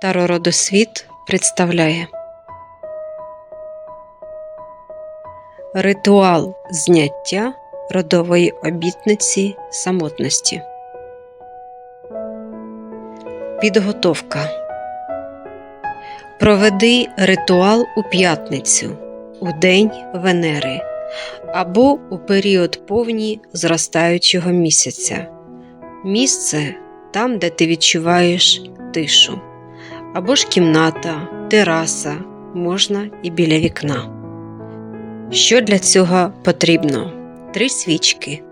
Тарородосвіт представляє Ритуал зняття родової обітниці самотності. Підготовка. Проведи ритуал у п'ятницю у день Венери або у період повні зростаючого місяця. Місце там, де ти відчуваєш тишу, або ж кімната, тераса, можна і біля вікна. Що для цього потрібно? Три свічки: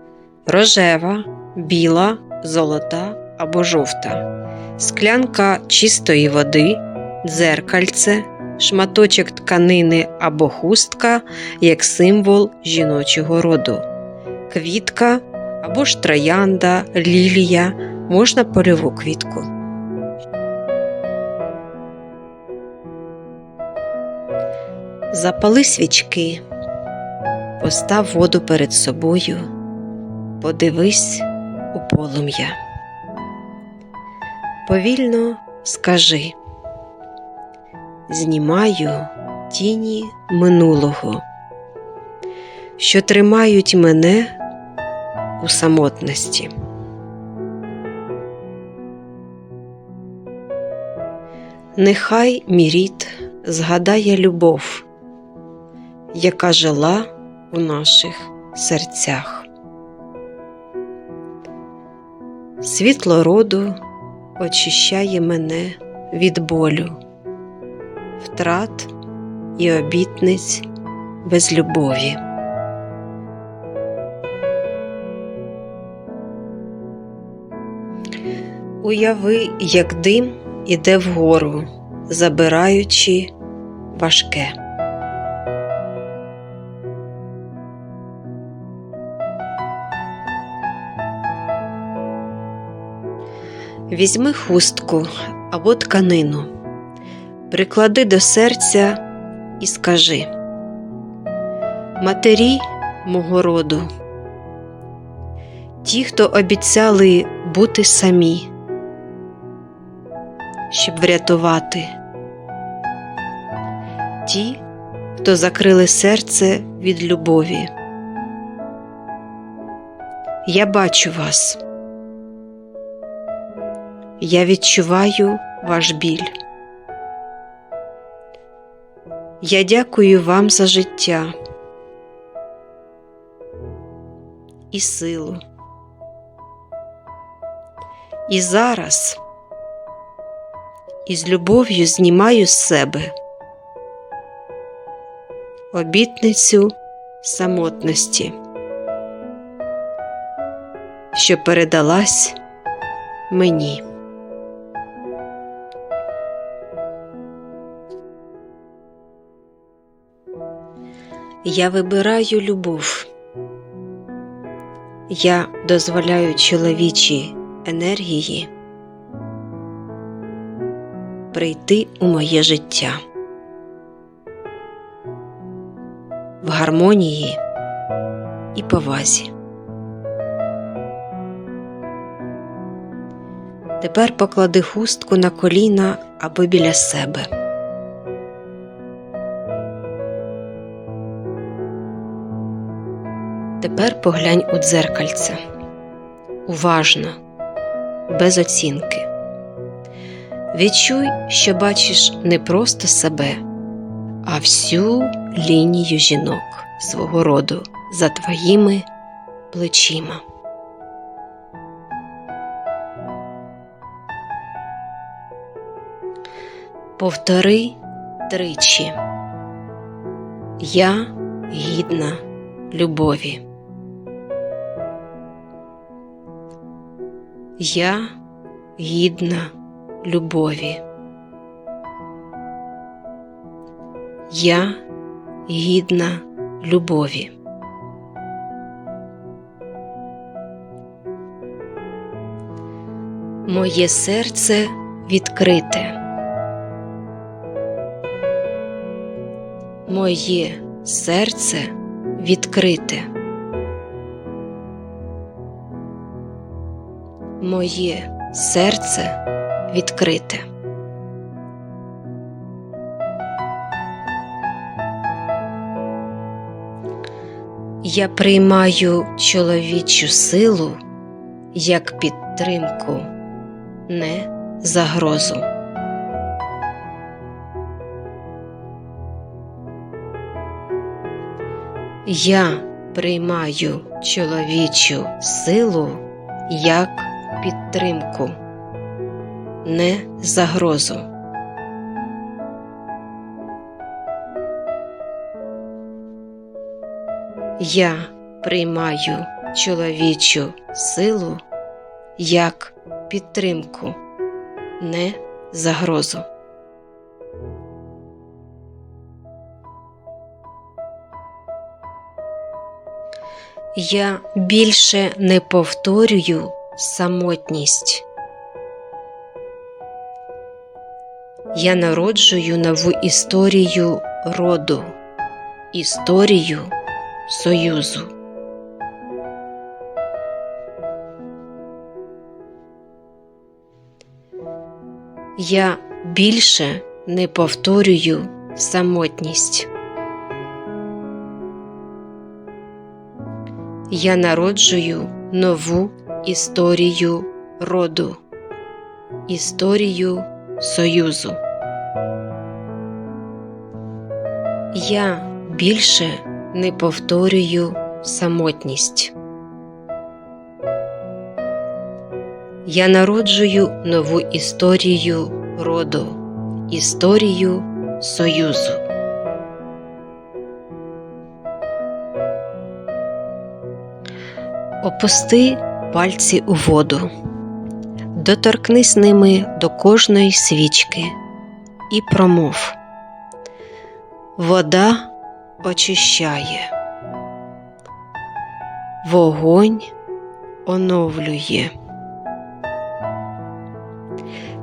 рожева, біла, золота або жовта, склянка чистої води, дзеркальце, шматочок тканини або хустка як символ жіночого роду, квітка або ж троянда, лілія, можна польову квітку. Запали свічки, постав воду перед собою, подивись у полум'я. Повільно скажи, знімаю тіні минулого, що тримають мене у самотності. Нехай мій рід згадає любов, яка жила у наших серцях. Світло роду очищає мене від болю, втрат і обітниць без любові. Уяви, як дим іде вгору, забираючи важке. Візьми хустку або тканину, приклади до серця і скажи Матері мого роду, ті, хто обіцяли бути самі, щоб врятувати, ті, хто закрили серце від любові. Я бачу вас. Я відчуваю ваш біль. Я дякую вам за життя і силу. І зараз із любов'ю знімаю з себе обітницю самотності, що передалась мені. Я вибираю любов. Я дозволяю чоловічій енергії прийти у моє життя в гармонії і повазі. Тепер поклади хустку на коліна або біля себе. Тепер поглянь у дзеркальце. Уважно, без оцінки. Відчуй, що бачиш не просто себе, а всю лінію жінок свого роду за твоїми плечима. Повтори тричі. Я гідна любові. Я гідна любові. Я гідна любові. Моє серце відкрите. Моє серце відкрите. моє серце відкрите. Я приймаю чоловічу силу як підтримку, не загрозу. Я приймаю чоловічу силу як підтримку, не загрозу. Я приймаю чоловічу силу як підтримку, не загрозу. Я більше не повторюю самотність. Я народжую нову історію роду, історію союзу. Я більше не повторюю самотність. Я народжую нову історію роду, історію союзу. Я більше не повторюю самотність. Я народжую нову історію роду, історію союзу. Опусти пальці у воду, доторкнись ними до кожної свічки і промов. Вода очищає, вогонь оновлює.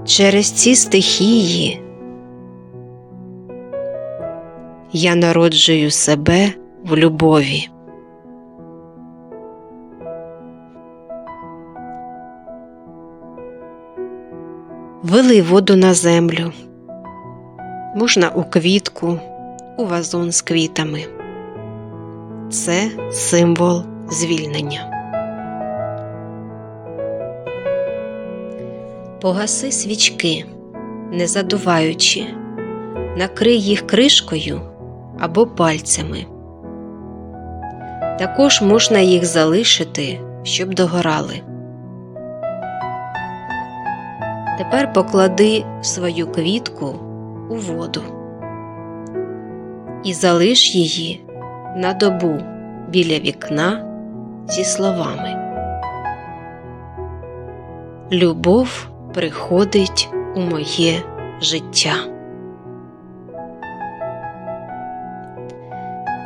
Через ці стихії я народжую себе в любові. Вилий воду на землю, можна у квітку, у вазон з квітами. Це символ звільнення. Погаси свічки, не задуваючи, накрий їх кришкою або пальцями. Також можна їх залишити, щоб догорали. Тепер поклади свою квітку у воду і залиш її на добу біля вікна зі словами. Любов приходить у моє життя.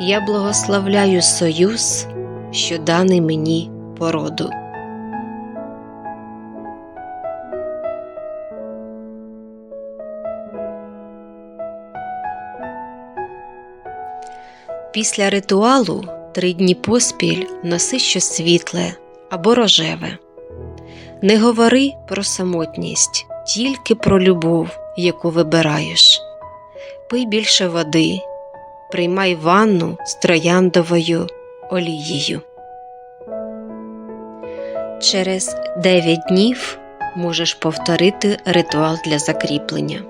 Я благословляю союз, що даний мені породу. Після ритуалу три дні поспіль носи щось світле або рожеве. Не говори про самотність, тільки про любов, яку вибираєш. Пий більше води, приймай ванну з трояндовою олією. Через 9 днів можеш повторити ритуал для закріплення.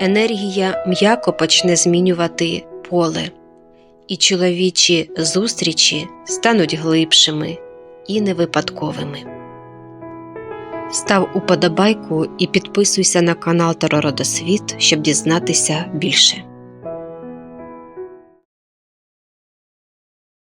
Енергія м'яко почне змінювати поле, і чоловічі зустрічі стануть глибшими і невипадковими. Став уподобайку і підписуйся на канал Терородосвіт, щоб дізнатися більше.